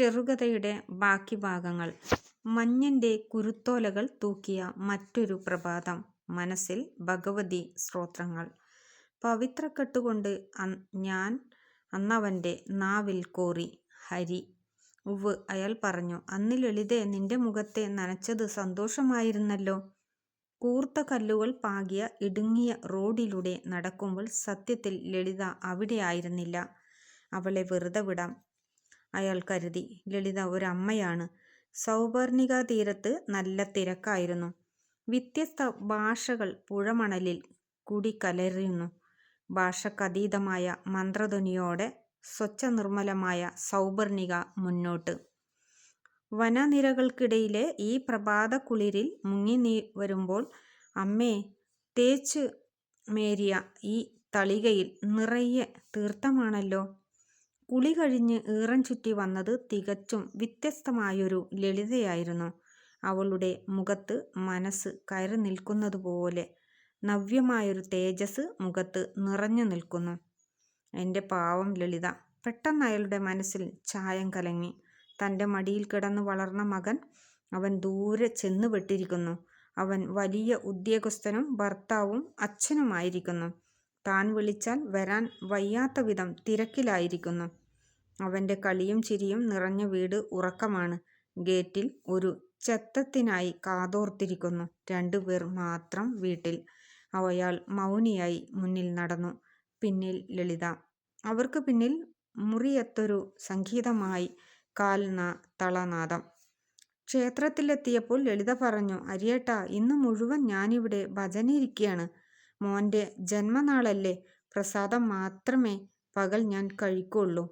ചെറുകഥയുടെ ബാക്കി ഭാഗങ്ങൾ. മഞ്ഞിന്റെ കുരുത്തോലകൾ തൂക്കിയ മറ്റൊരു പ്രഭാതം. മനസ്സിൽ ഭഗവതി സ്ത്രോത്രങ്ങൾ പവിത്രക്കെട്ടുകൊണ്ട് ഞാൻ അന്നവന്റെ നാവിൽ കോറി. ഹരി. ഉവ് അയാൾ പറഞ്ഞു അന്ന് ലളിതെ നിന്റെ മുഖത്തെ നനച്ചത് സന്തോഷമായിരുന്നല്ലോ. കൂർത്ത കല്ലുകൾ പാകിയ ഇടുങ്ങിയ റോഡിലൂടെ നടക്കുമ്പോൾ സത്യത്തിൽ ലളിത അവിടെയായിരുന്നില്ല അവളെ വെറുതെ വിടാം. അയാൾ കരുതി. ലളിത ഒരമ്മയാണ്. സൗപർണിക തീരത്ത് നല്ല തിരക്കായിരുന്നു. വ്യത്യസ്ത ഭാഷകൾ പുഴമണലിൽ കുടികലരുന്നു. ഭാഷക്കതീതമായ മന്ത്രധ്വനിയോടെ സ്വച്ഛ നിർമ്മലമായ സൗപർണിക മുന്നോട്ട്. വനനിരകൾക്കിടയിലെ ഈ പ്രഭാത കുളിരിൽ മുങ്ങി നീ വരുമ്പോൾ അമ്മേ തേച്ച് മേരിയ ഈ തളികയിൽ നിറയെ തീർത്ഥമാണല്ലോ. കുളി കഴിഞ്ഞ് ഈറൻ ചുറ്റി വന്നത് തികച്ചും വ്യത്യസ്തമായൊരു ലളിതയായിരുന്നു. അവളുടെ മുഖത്ത് മനസ്സ് കയറി നിൽക്കുന്നതുപോലെ നവ്യമായൊരു തേജസ് മുഖത്ത് നിറഞ്ഞു നിൽക്കുന്നു. എന്റെ പാവം ലളിത. പെട്ടെന്ന് അയാളുടെ മനസ്സിൽ ചായം കലങ്ങി. തന്റെ മടിയിൽ കിടന്നു വളർന്ന മകൻ അവൻ ദൂരെ ചെന്നുപെട്ടിരിക്കുന്നു. അവൻ വലിയ ഉദ്യോഗസ്ഥനും ഭർത്താവും അച്ഛനുമായിരിക്കുന്നു. താൻ വിളിച്ചാൽ വരാൻ വയ്യാത്ത വിധം തിരക്കിലായിരിക്കുന്നു. അവന്റെ കളിയും ചിരിയും നിറഞ്ഞ വീട് ഉറക്കമാണ്. ഗേറ്റിൽ ഒരു ചത്തത്തിനായി കാതോർത്തിരിക്കുന്നു. രണ്ടുപേർ മാത്രം വീട്ടിൽ. അവയാൾ മൗനിയായി മുന്നിൽ നടന്നു. പിന്നിൽ ലളിത. അവർക്ക് പിന്നിൽ മുറിയത്തൊരു സംഗീതമായി കാൽന തളനാദം. ക്ഷേത്രത്തിലെത്തിയപ്പോൾ ലളിത പറഞ്ഞു അരിയേട്ട ഇന്ന് മുഴുവൻ ഞാനിവിടെ ഭജനയിരിക്കുകയാണ് മോന്റെ ജന്മനാളല്ലേ പ്രസാദം മാത്രമേ പകൽ ഞാൻ കഴിക്കുള്ളൂ